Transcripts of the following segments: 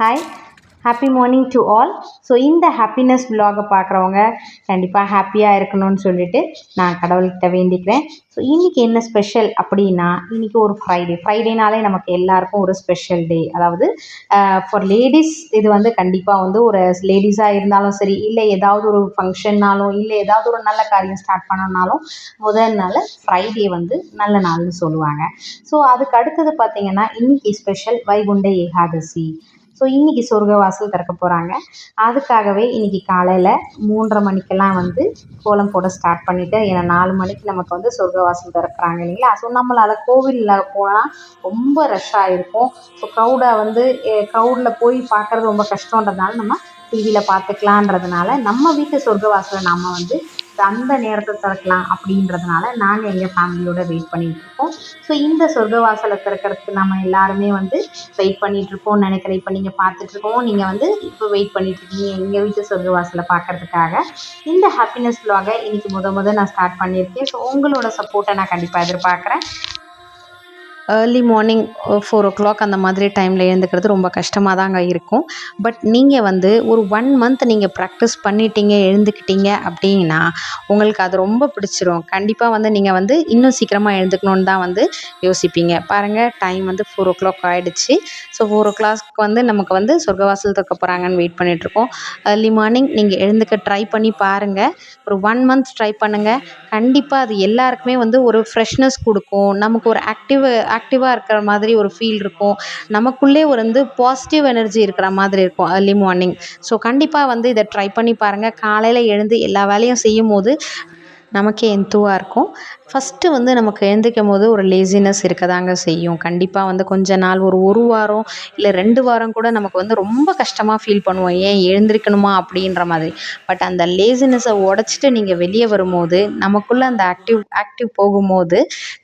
Hi happy morning to all so இந்த happiness விலாகை பார்க்குறவங்க கண்டிப்பாக ஹாப்பியாக இருக்கணும்னு சொல்லிட்டு நான் கடவுள்கிட்ட வேண்டிக்கிறேன். ஸோ இன்றைக்கி என்ன ஸ்பெஷல் அப்படின்னா இன்றைக்கி ஒரு ஃப்ரைடே ஃப்ரைடேனாலே நமக்கு எல்லாருக்கும் ஒரு ஸ்பெஷல் டே அதாவது ஃபார் லேடிஸ் இது வந்து கண்டிப்பாக வந்து ஒரு லேடிஸாக இருந்தாலும் சரி இல்லை ஏதாவது ஒரு ஃபங்க்ஷன்னாலும் இல்லை ஏதாவது ஒரு நல்ல காரியம் ஸ்டார்ட் பண்ணனாலும் முதல் நாள் ஃப்ரைடே வந்து நல்ல நாள்னு சொல்லுவாங்க. ஸோ அதுக்கு அடுத்தது பார்த்திங்கன்னா இன்றைக்கி ஸ்பெஷல் வைகுண்ட ஏகாதசி. ஸோ இன்றைக்கி சொர்க்கவாசல் திறக்க போகிறாங்க அதுக்காகவே இன்றைக்கி காலையில் மூன்றரை மணிக்கெல்லாம் வந்து கோலம் போட ஸ்டார்ட் பண்ணிவிட்டு ஏன்னா நாலு மணிக்கு நமக்கு வந்து சொர்க்கவாசல் திறக்கிறாங்க இல்லைங்களா? ஸோ நம்மளால் கோவிலில் போனால் ரொம்ப ரஷ்ஷாக இருக்கும். ஸோ க்ரௌடாக வந்து க்ரௌடில் போய் பார்க்குறது ரொம்ப கஷ்டன்றதுனால நம்ம டிவியில் பார்த்துக்கலான்றதுனால நம்ம வீட்டு சொர்க்கவாசலை நாம் வந்து அந்த நேரத்தை திறக்கலாம் அப்படின்றதுனால நாங்கள் எங்கள் ஃபேமிலியோட வெயிட் பண்ணிகிட்டு இருக்கோம். ஸோ இந்த சொர்க்கவாசலை திறக்கிறதுக்கு நம்ம எல்லாருமே வந்து வெயிட் பண்ணிகிட்டு இருக்கோம் நினைக்கிறேன். இப்போ நீங்கள் பார்த்துட்ருக்கோம் நீங்கள் வந்து இப்போ வெயிட் பண்ணிட்டு இருக்கீங்க. எங்கள் வீட்டு சொர்க்கவாசலை பார்க்கறதுக்காக. இந்த ஹாப்பினஸ் vlog-அ இன்னைக்கு முத முத நான் ஸ்டார்ட் பண்ணியிருக்கேன். ஸோ உங்களோட சப்போர்ட்டை நான் கண்டிப்பாக எதிர்பார்க்குறேன். Early morning four o'clock அந்த மாதிரி டைமில் எழுந்துக்கிறது ரொம்ப கஷ்டமாக தாங்க இருக்கும். பட் நீங்கள் வந்து ஒரு ஒன் மந்த் நீங்கள் ப்ராக்டிஸ் பண்ணிட்டீங்க எழுந்துக்கிட்டீங்க அப்படின்னா உங்களுக்கு அது ரொம்ப பிடிச்சிரும். கண்டிப்பாக வந்து நீங்கள் வந்து இன்னும் சீக்கிரமாக எழுந்துக்கணுன்னு தான் வந்து யோசிப்பீங்க. பாருங்கள் டைம் வந்து ஃபோர் ஓ கிளாக் ஆகிடுச்சு ஸோ ஃபோர் ஓ கிளாஸ்க்கு வந்து நமக்கு வந்து சொர்க்கவாசல் திறக்க போகிறாங்கன்னு வெயிட் பண்ணிகிட்ருக்கோம் ஏர்லி மார்னிங் நீங்கள் எழுந்துக்க ட்ரை பண்ணி பாருங்கள் ஒரு ஒன் மந்த் ட்ரை பண்ணுங்கள் கண்டிப்பாக அது எல்லாருக்குமே வந்து ஒரு ஃப்ரெஷ்னஸ் கொடுக்கும். நமக்கு ஒரு ஆக்டிவ் ஆக்டிவாக இருக்கிற மாதிரி ஒரு ஃபீல் இருக்கும். நமக்குள்ளே ஒரு வந்து பாசிட்டிவ் எனர்ஜி இருக்கிற மாதிரி இருக்கும் ஏர்லி மார்னிங் ஸோ கண்டிப்பாக வந்து இதை ட்ரை பண்ணி பாருங்கள் காலையில் எழுந்து எல்லா வேலையும் செய்யும் போது நமக்கே எந்துவாக இருக்கும். ஃபஸ்ட்டு வந்து நமக்கு எழுந்திரிக்கும் போது ஒரு லேசினஸ் இருக்க தாங்க செய்யும். கண்டிப்பாக வந்து கொஞ்ச நாள் ஒரு ஒரு வாரம் இல்லை ரெண்டு வாரம் கூட நமக்கு வந்து ரொம்ப கஷ்டமாக ஃபீல் பண்ணுவோம். ஏன் எழுந்திரிக்கணுமா அப்படின்ற மாதிரி. பட் அந்த லேசினஸை உடச்சிட்டு நீங்கள் வெளியே வரும்போது நமக்குள்ளே அந்த ஆக்டிவ் ஆக்டிவ் போகும்போது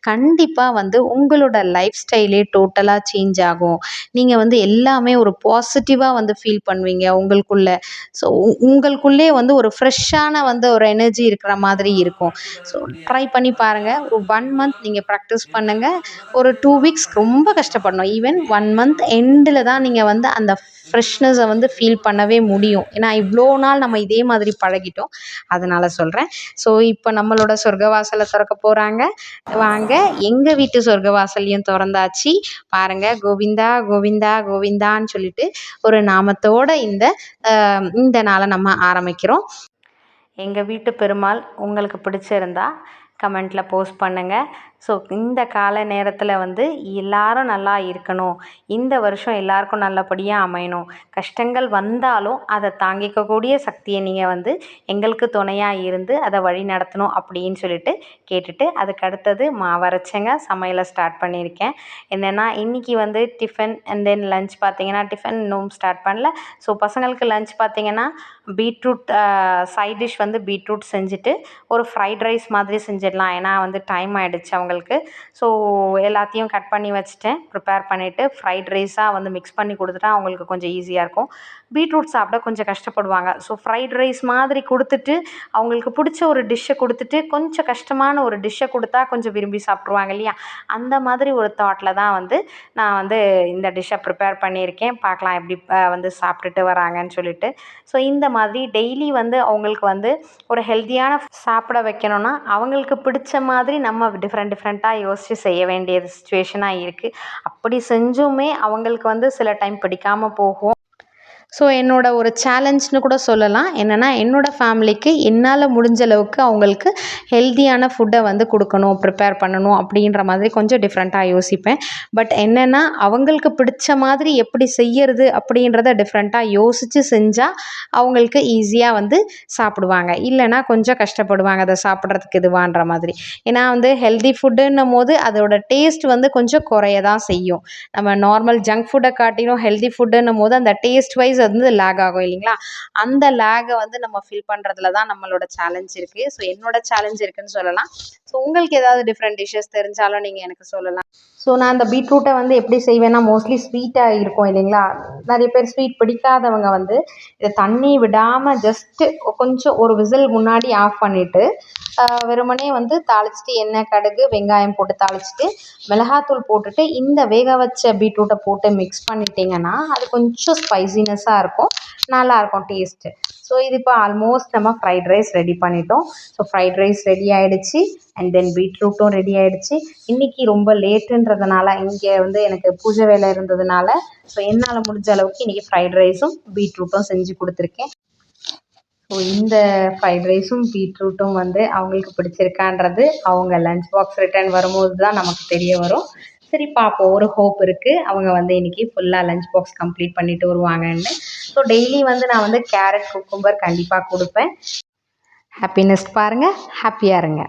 கண்டிப்பாக வந்து உங்களோட லைஃப் ஸ்டைலே டோட்டலாக சேஞ்ச் ஆகும். நீங்கள் வந்து எல்லாமே ஒரு பாசிட்டிவாக வந்து ஃபீல் பண்ணுவீங்க உங்களுக்குள்ளே. ஸோ உங்களுக்குள்ளே வந்து ஒரு ஃப்ரெஷ்ஷான வந்து ஒரு எனர்ஜி இருக்கிற மாதிரி இருக்கும். ஸோ ட்ரை பண்ணி பாருங்கள் ஒரு ஒன் மந்த் நீங்கள் ப்ராக்டிஸ் பண்ணுங்கள் ஒரு டூ வீக்ஸ் ரொம்ப கஷ்டப்படணும். ஈவன் ஒன் மந்த் எண்டில் தான் நீங்கள் வந்து அந்த ஃப்ரெஷ்னஸை வந்து ஃபீல் பண்ணவே முடியும். ஏன்னா இவ்வளோ நாள் நம்ம இதே மாதிரி பழகிட்டோம். அதனால் சொல்கிறேன் ஸோ இப்போ நம்மளோட சொர்க்கவாசலை திறக்க போகிறாங்க வாங்க. எங்கள் வீட்டு சொர்க்கவாசலையும் திறந்தாச்சு. பாருங்கள் கோவிந்தா கோவிந்தா கோவிந்தான்னு சொல்லிட்டு ஒரு நாமத்தோட இந்த இந்த நாளை நம்ம ஆரம்பிக்கிறோம். எங்கள் வீட்டு பெருமாள் உங்களுக்கு பிடிச்சிருந்தா கமெண்ட்டில் போஸ்ட் பண்ணுங்கள் ஸோ இந்த கால நேரத்தில் வந்து எல்லாரும் நல்லா இருக்கணும். இந்த வருஷம் எல்லாருக்கும் நல்லபடியாக அமையணும். கஷ்டங்கள் வந்தாலும் அதை தாங்கிக்கக்கூடிய சக்தியை நீங்கள் வந்து எங்களுக்கு துணையாக இருந்து அதை வழி நடத்தணும் அப்படின்னு சொல்லிட்டு கேட்டுட்டு அதுக்கு அடுத்தது மாவரைச்சங்க சமையலை ஸ்டார்ட் பண்ணியிருக்கேன். என்னென்னா இன்றைக்கி வந்து டிஃபன் அண்ட் தென் லஞ்ச் பார்த்தீங்கன்னா டிஃபன் இன்னும் ஸ்டார்ட் பண்ணல. ஸோ பசங்களுக்கு லஞ்ச் பார்த்தீங்கன்னா பீட்ரூட் சைட் டிஷ் வந்து பீட்ரூட் செஞ்சுட்டு ஒரு ஃப்ரைட் ரைஸ் மாதிரி செஞ்சிடலாம். ஏன்னா வந்து டைம் ஆகிடுச்சு அவங்களுக்கு. ஸோ எல்லாத்தையும் கட் பண்ணி வச்சுட்டேன். ப்ரிப்பேர் பண்ணிவிட்டு ஃப்ரைட் ரைஸாக வந்து மிக்ஸ் பண்ணி கொடுத்துட்டா அவங்களுக்கு கொஞ்சம் ஈஸியாக இருக்கும். பீட்ரூட் சாப்பிட கொஞ்சம் கஷ்டப்படுவாங்க. ஸோ ஃப்ரைட் ரைஸ் மாதிரி கொடுத்துட்டு அவங்களுக்கு பிடிச்ச ஒரு டிஷ்ஷை கொடுத்துட்டு கொஞ்சம் கஷ்டமான ஒரு டிஷ்ஷை கொடுத்தா கொஞ்சம் விரும்பி சாப்பிட்ருவாங்க இல்லையா? அந்த மாதிரி ஒரு தாட்டில் தான் வந்து நான் வந்து இந்த டிஷ்ஷை ப்ரிப்பேர் பண்ணியிருக்கேன். பார்க்கலாம் எப்படி வந்து சாப்பிட்டுட்டு வராங்கன்னு சொல்லிட்டு. ஸோ இந்த மாதிரி டெய்லி வந்து அவங்களுக்கு வந்து ஒரு ஹெல்த்தியான சாப்பிட வைக்கணும்னா அவங்களுக்கு பிடிச்ச மாதிரி நம்ம டிஃப்ரெண்ட் டிஃப்ரெண்ட்டாக யோசித்து செய்ய வேண்டிய சுச்சுவேஷனாக இருக்குது அப்படி செஞ்சுமே அவங்களுக்கு வந்து சில டைம் பிடிக்காமல் போகும். ஸோ என்னோட ஒரு சேலஞ்ச்னு கூட சொல்லலாம். என்னென்னா என்னோடய ஃபேமிலிக்கு என்னால் முடிஞ்ச அளவுக்கு அவங்களுக்கு ஹெல்த்தியான ஃபுட்டை வந்து கொடுக்கணும் ப்ரிப்பேர் பண்ணணும் அப்படின்ற மாதிரி கொஞ்சம் டிஃப்ரெண்ட்டாக யோசிப்பேன். பட் என்னென்னா அவங்களுக்கு பிடிச்ச மாதிரி எப்படி செய்யறது அப்படின்றத டிஃப்ரெண்ட்டாக யோசித்து செஞ்சால் அவங்களுக்கு ஈஸியாக வந்து சாப்பிடுவாங்க. இல்லைன்னா கொஞ்சம் கஷ்டப்படுவாங்க அதை சாப்பிட்றதுக்கு இதுவான்ற மாதிரி. ஏன்னா வந்து ஹெல்தி ஃபுட்டுன்னும் போது அதோட டேஸ்ட் வந்து கொஞ்சம் குறைய தான் செய்யும். நம்ம நார்மல் ஜங்க் ஃபுட்டை காட்டிலும் ஹெல்தி ஃபுட்டுன்னும் போது அந்த டேஸ்ட் வைஸ் டேஸ் வந்து லேக் ஆகும் இல்லைங்களா? அந்த லேகை வந்து நம்ம ஃபில் பண்ணுறதுல தான் நம்மளோட சேலஞ்ச் இருக்குது ஸோ என்னோட சேலஞ்ச் இருக்குன்னு சொல்லலாம். ஸோ உங்களுக்கு ஏதாவது டிஃப்ரெண்ட் டிஷ்ஷஸ் தெரிஞ்சாலும் நீங்கள் எனக்கு சொல்லலாம். ஸோ நான் அந்த பீட்ரூட்டை வந்து எப்படி செய்வேன்னா மோஸ்ட்லி ஸ்வீட்டாக இருக்கும் இல்லைங்களா? நிறைய பேர் ஸ்வீட் பிடிக்காதவங்க வந்து இதை தண்ணி விடாமல் ஜஸ்ட்டு கொஞ்சம் ஒரு விசில் முன்னாடி ஆஃப் பண்ணிவிட்டு வெறுமனே வந்து தாளிச்சிட்டு எண்ணெய் கடுகு வெங்காயம் போட்டு தாளிச்சிட்டு மிளகாத்தூள் போட்டுட்டு இந்த வேக வச்ச பீட்ரூட்டை போட்டு மிக்ஸ் பண்ணிட்டீங்கன்னா அது கொஞ்சம் ஸ்பைசினஸ் ஜூஸாக இருக்கும். நல்லாயிருக்கும் டேஸ்ட்டு ஸோ இது இப்போ ஆல்மோஸ்ட் நம்ம ஃப்ரைட் ரைஸ் ரெடி பண்ணிட்டோம். ஸோ ஃப்ரைட் ரைஸ் ரெடி ஆகிடுச்சி அண்ட் தென் பீட்ரூட்டும் ரெடி ஆகிடுச்சி இன்றைக்கி ரொம்ப லேட்டுன்றதுனால இங்கே வந்து எனக்கு பூஜை வேலை இருந்ததுனால ஸோ என்னால் முடிஞ்ச அளவுக்கு இன்றைக்கி ஃப்ரைட் ரைஸும் பீட்ரூட்டும் செஞ்சு கொடுத்துருக்கேன். ஸோ இந்த ஃப்ரைட் ரைஸும் பீட்ரூட்டும் வந்து அவங்களுக்கு பிடிச்சிருக்கான்றது அவங்க லஞ்ச் பாக்ஸ் ரிட்டர்ன் வரும்போது தான் நமக்கு தெரிய வரும். சரி பார்ப்போம் ஒரு ஹோப் இருக்குது அவங்க வந்து இன்றைக்கி ஃபுல்லாக லஞ்ச் பாக்ஸ் கம்ப்ளீட் பண்ணிவிட்டு வருவாங்கன்னு. ஸோ டெய்லி வந்து நான் வந்து கேரட் குக்கும்பர் கண்டிப்பாக கொடுப்பேன். ஹாப்பினஸ் பாருங்கள் ஹாப்பியாக இருங்க.